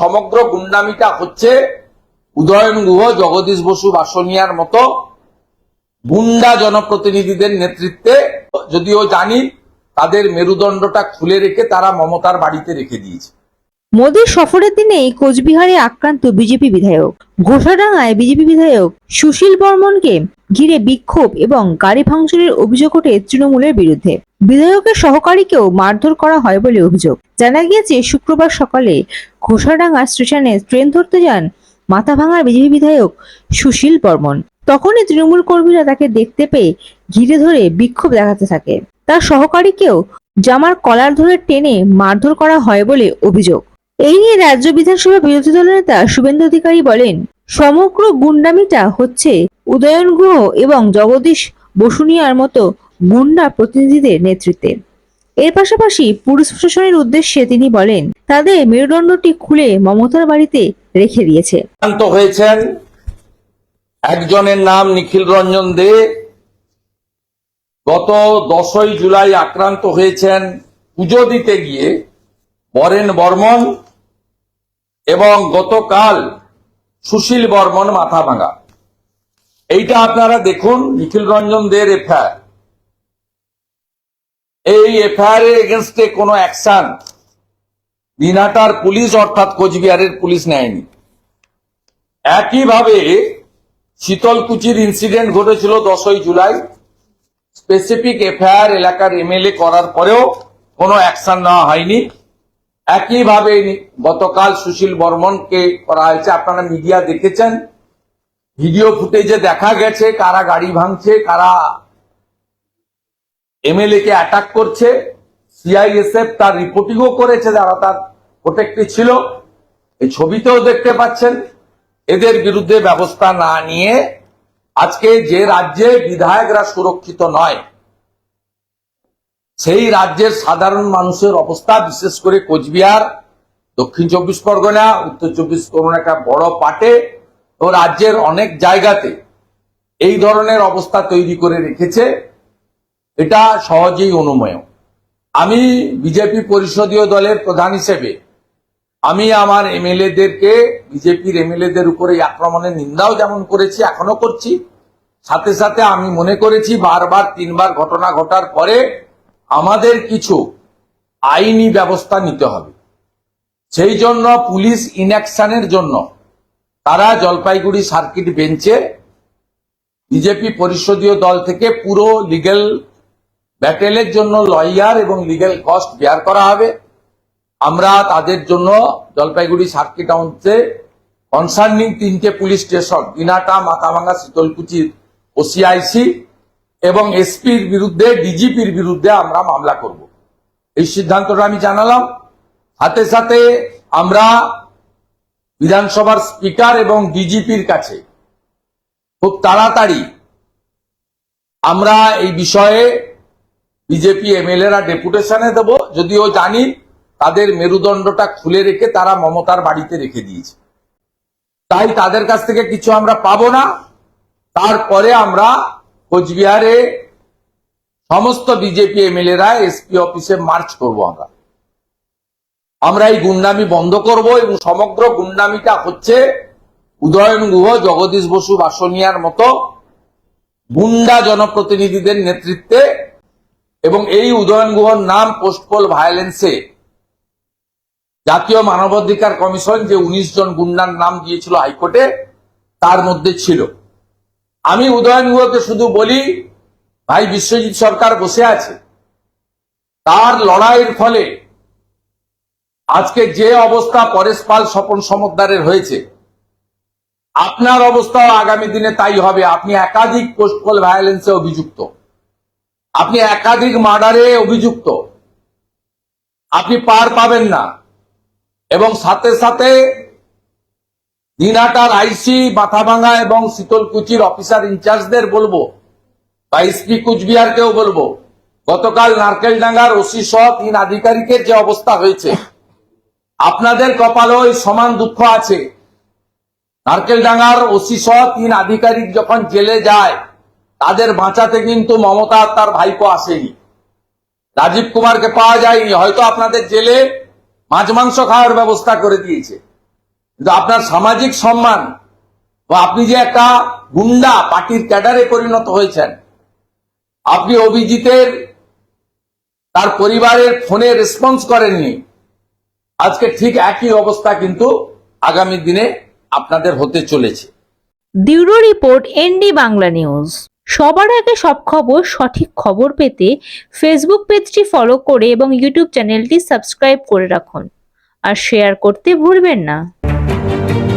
সমগ্র গুন্ডামিটা হচ্ছে উদয়ন গুহ জগদীশ বসু বাসনিয়ার মতো গুন্ডা জনপ্রতিনিধিদের নেতৃত্বে। যদিও জানি তাদের মেরুদণ্ডটা খুলে রেখে তারা মমতার বাড়িতে রেখে দিয়েছে। মোদীর সফরের দিনেই কোচবিহারে আক্রান্ত বিজেপি বিধায়ক, ঘোষাডাঙ্গায় বিজেপি বিধায়ক সুশীল বর্মনকে ঘিরে বিক্ষোভ এবং গাড়ি ভাঙচুরের অভিযোগ ওঠে তৃণমূলের বিরুদ্ধে। বিধায়কের সহকারীকেও মারধর করা হয় বলে অভিযোগ। জানা গিয়েছে, শুক্রবার সকালে ঘোষাডাঙ্গা স্টেশনে ট্রেন ধরতে যান মাথাভাঙার বিজেপি বিধায়ক সুশীল বর্মন। তখনই তৃণমূল কর্মীরা তাকে দেখতে পেয়ে ঘিরে ধরে বিক্ষোভ দেখাতে থাকে। তার সহকারীকেও জামার কলার ধরে টেনে মারধর করা হয় বলে অভিযোগ। এই নিয়ে রাজ্য বিধানসভা বিরোধী দলের নেতা শুভেন্দু অধিকারী বলেন, সমগ্র গুন্ডামিটা হচ্ছে উদয়ন গুহ এবং জগদীশ বসুনিয়ার মতো গুন্ডা প্রতিনিধিদের নেতৃত্বে। এর পাশাপাশি পুলিশ প্রশাসনের উদ্দেশ্যে তিনি বলেন, তাদের মেরুদণ্ডটি খুলে মমতার বাড়িতে রেখে দিয়েছে। হয়েছেন। একজনের নাম নিখিল রঞ্জন দে। গত দশই জুলাই আক্রান্ত হয়েছেন। পুজো দিতে গিয়ে বরেন বর্মন। এবং গতকাল সুশীল বর্মন মাথা ভাঙা। এইটা আপনারা দেখুন, নিখিল রঞ্জন দের এফআইআর। এই এফআইআর এর এগেনস্টে কোনো অ্যাকশন দিনাটার পুলিশ অর্থাৎ কোচবিহারের পুলিশ নেয়নি। একইভাবে শীতলকুচির ইনসিডেন্ট ঘটেছিল দশই জুলাই। স্পেসিফিক এফআইআর এলাকার এমএলএ করার পরেও কোনো অ্যাকশন নেওয়া হয়নি। একইভাবে গতকাল সুশীল বর্মনকে করা হয়েছে। আপনারা মিডিয়া দেখেছেন। ভিডিও ফুটেজে দেখা গেছে কারা গাড়ি ভাঙছে, কারা এমএলএ কে অ্যাটাক করছে সিআইএসএফ তার রিপোর্টিংও করেছে, যারা তার প্রোটেক্টে ছিল। এই ছবিতেও দেখতে পাচ্ছেন, এদের বিরুদ্ধে ব্যবস্থা না নিয়ে আজকে যে রাজ্যে বিধায়করা সুরক্ষিত নয় সেই রাজ্যের সাধারণ মানুষের অবস্থা, বিশেষ করে কোচবিহার, দক্ষিণ চব্বিশ পরগনা, উত্তর চব্বিশ পরগনা একটা বড় পাটে, ও রাজ্যের অনেক জায়গাতে এই ধরনের অবস্থা তৈরি করে রেখেছে। এটা সহজেই অনুময়। আমি বিজেপি পরিষদীয় দলের প্রধান হিসেবে, আমি আমার এমএলএদেরকে, বিজেপির এমএলএদের উপরে আক্রমণের নিন্দাও যেমন করেছি, এখনও করছি। সাথে সাথে আমি মনে করেছি, বারবার, তিনবার ঘটনা ঘটার পরে আমাদের কিছু আইনি ব্যবস্থা নিতে হবে। সেই জন্য পুলিশ ইনঅ্যাকশনের জন্য তারা জলপাইগুড়ি সার্কিট বেঞ্চে বিজেপি পরিষদীয় দল থেকে পুরো লিগেল ব্যাটেলের জন্য লয়ার এবং লিগেল কস্ট বেয়ার করা হবে। আমরা তাদের জন্য জলপাইগুড়ি সার্কিট হাউসে কনসার্নিং তিনটে পুলিশ স্টেশন দিনাটা মাথাভাঙ্গা শীতলকুচির ওসিআইসি এবং এসপির বিরুদ্ধে ডিজিপির বিরুদ্ধে আমরা মামলা করব। এই সিদ্ধান্তটা আমি জানালাম। সাথে সাথে আমরা বিধানসভার স্পিকার এবং ডিজিপির কাছে খুব তাড়াতাড়ি আমরা এই বিষয়ে বিজেপি এমএলএরা ডেপুটেশনে দেব। যদিও জানি তাদের মেরুদণ্ডটা খুলে রেখে তারা মমতার বাড়িতে রেখে দিয়েছে। তাই তাদের কাছ থেকে কিছু আমরা পাবো না। তারপরে আমরা কোচবিহারে সমস্ত বিজেপি এমএলএরা এসপি অফিসে মার্চ করব আমরা। আমরা এই গুন্ডামি বন্ধ করব এবং সমগ্র গুন্ডামিটা হচ্ছে উদয়ন গুহ, জগদীশ বসু, বাসনিয়ার মতো গুন্ডা জনপ্রতিনিধিদের নেতৃত্বে এবং এই উদয়ন গুহর নাম পোস্টপোল ভায়োলেন্সে জাতীয় মানবাধিকার কমিশন যে উনিশ জন গুন্ডার নাম দিয়েছিল হাইকোর্টে, তার মধ্যে ছিল। আমি উদয়ন গুহকে শুধু বলি, ভাই বিশ্বজিৎ সরকার বসে আছে। তার লড়াইয়ের ফলে আজকে যে অবস্থা পরেশ পাল স্বপন সমদ্দারের হয়েছে, আপনার অবস্থাও আগামী দিনে তাই হবে। আপনি একাধিক পোস্টপোল ভায়োলেন্সে অভিযুক্ত। আপনি একাধিক মার্ডারে অভিযুক্ত। আপনি পার পাবেন না। এবং সাথে সাথে দিনাটার আইসি মাথাভাঙ্গা এবং শীতলকুচির অফিসার ইনচার্জদের বলব, বা এসপি কুচবিহারকেও বলব, গতকাল নারকেলডাঙ্গার ওসি সহ তিন আধিকারিকের যে অবস্থা হয়েছে, আপনাদের কপালে এই সমান দুঃখ আছে। নারকেলডাঙ্গার ওসি সহ তিন আধিকারিক যখন জেলে যায়, তাদের বাঁচাতে কিন্তু মমতা তার ভাইপো আসেনি। রাজীব কুমারকে পাওয়া যায়নি, হয়তো আপনাদের জেলে মাছ মাংস খাওয়ার ব্যবস্থা করে দিয়েছে। কিন্তু আপনার সামাজিক সম্মান বা আপনি যে একটা গুন্ডা পার্টির ক্যাডারে পরিণত হয়েছেন, আপনি অভিজিতের তার পরিবারের ফোনে রেসপন্স করেননি, আজকে ঠিক একই অবস্থা কিন্তু আগামী দিনে আপনাদের হতে চলেছে। Bureau report, ND Bangla news. সবার আগে সব খবর, সঠিক খবর পেতে ফেসবুক পেজটি ফলো করে এবং ইউটিউব চ্যানেলটি সাবস্ক্রাইব করে রাখুন। আর শেয়ার করতে ভুলবেন না। Thank you.